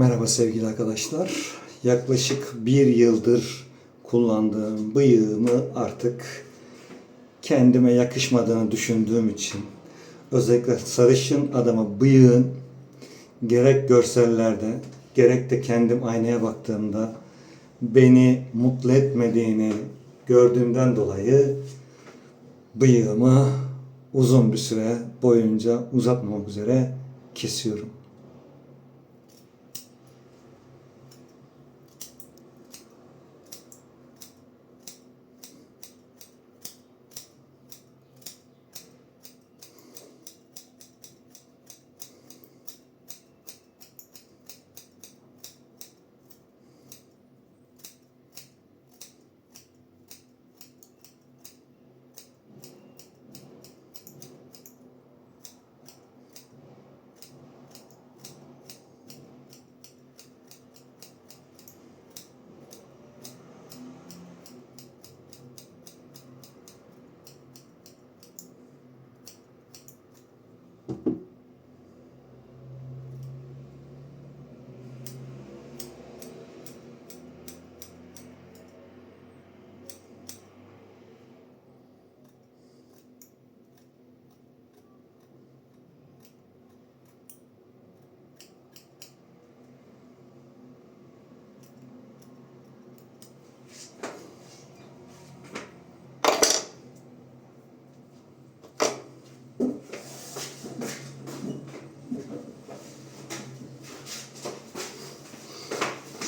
Merhaba sevgili arkadaşlar. Yaklaşık bir yıldır kullandığım bıyığımı artık kendime yakışmadığını düşündüğüm için özellikle sarışın adama bıyığın gerek görsellerde gerek de kendim aynaya baktığımda beni mutlu etmediğini gördüğümden dolayı bıyığımı uzun bir süre boyunca uzatmamak üzere kesiyorum.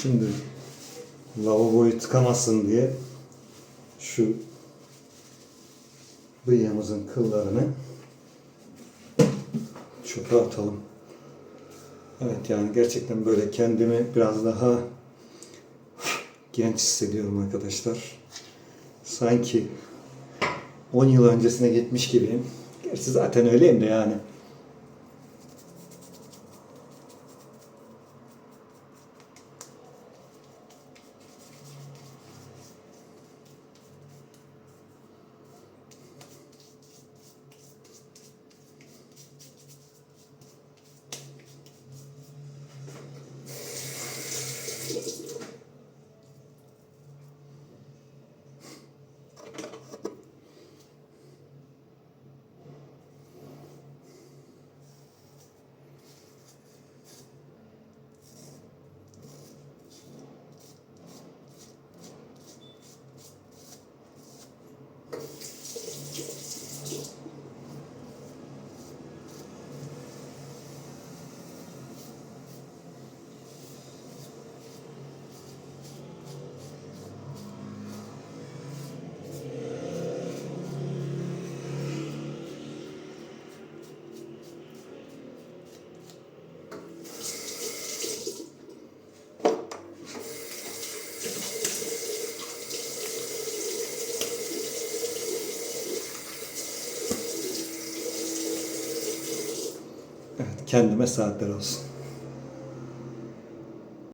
Şimdi lavaboyu tıkamasın diye şu bıyığımızın kıllarını çöpe atalım. Evet yani gerçekten böyle kendimi biraz daha genç hissediyorum arkadaşlar. Sanki 10 yıl öncesine gitmiş gibiyim. Gerçi zaten öyleyim de yani. Evet, kendime saatler olsun.